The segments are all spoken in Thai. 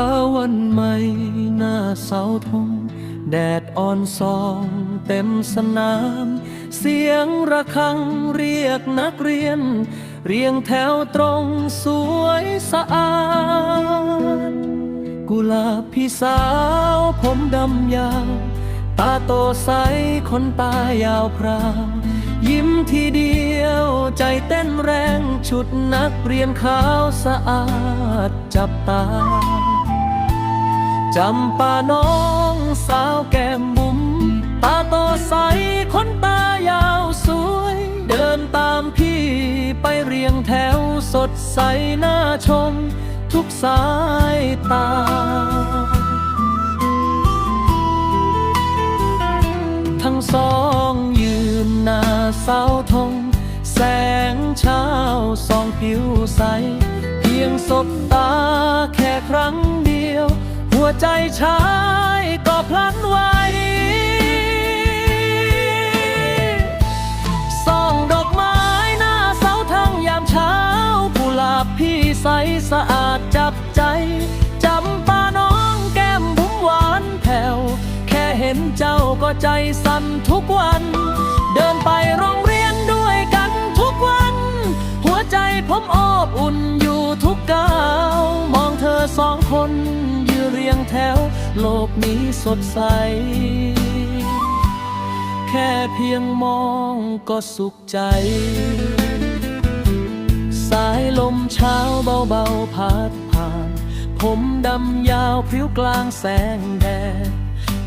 าวันใหม่หน้าเสาธงแดดอ่อนซองเต็มสนาม เสียงระฆังเรียกนักเรียน เรียงแถวตรงสวยสะอาด กุหลาบพี่สาวผมดำยาว ตาโตใสคนตายาวพราวยิ้มทีเดียวใจเต้นแรงชุดนักเรียนขาวสะอาดจับตา จำปาน้องสาวแก้มบุ๋มตาโตใสคนตายาวสวย เดินตามพี่ไปเรียงแถวสดใสน่าชม ทุกสายตา ทั้งสองยืนหน้าเสาธง แสงเช้าส่องผิวใส เพียงสบตาแค่ครั้ง หัวใจชายก็พลันไหวส่องดอกไม้หน้าเสาทั้งยามเช้ากุหลาบพี่ใสสะอาดจับใจจำปาน้องแก้มบุ๋มหวานแผ่วแค่เห็นเจ้าก็ใจสั่นทุกวัน เดินไปโรงเรียนด้วยกันทุกวัน หัวใจผมอบอุ่นอยู่ทุกก้าวมองเธอสองคน เรียงแถว โลกนี้สดใส แค่เพียงมองก็สุขใจ สายลมเช้าเบาๆพัดผ่าน ผมดำยาวพริ้วกลางแสงแดด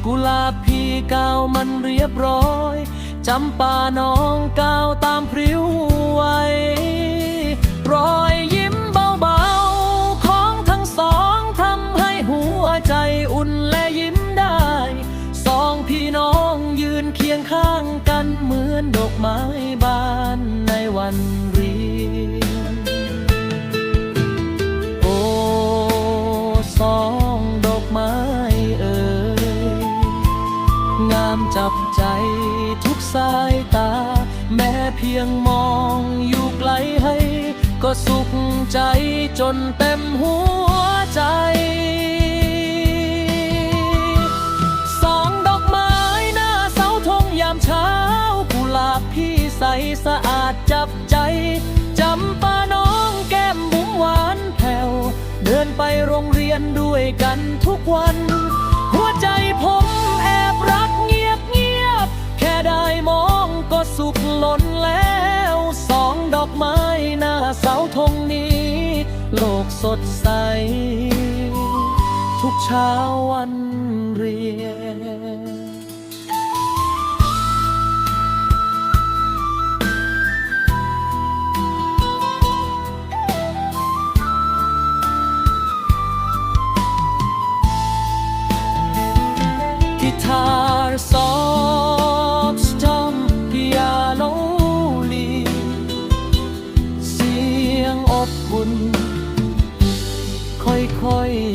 กุหลาบพีก้าวมันเรียบร้อยจำปาน้องก้าวตามพริ้ว วันเรียนโอ้สองดอกไม้เอ่ยงามจับใจทุกสายตา แม้เพียงมองอยู่ไกลให้ ก็สุขใจจนเต็มหัว สะอาดจับใจจำปาน้องแก้มบุ๋มหวานแผ่ว เดินไปโรงเรียนด้วยกันทุกวัน หัวใจผมแอบรักเงียบเงียบ แค่ได้มองก็สุขล้นแล้ว สองดอกไม้หน้าเสาธงนี้ โลกสดใส ทุกเช้าวันเรียน ค่อยๆจาง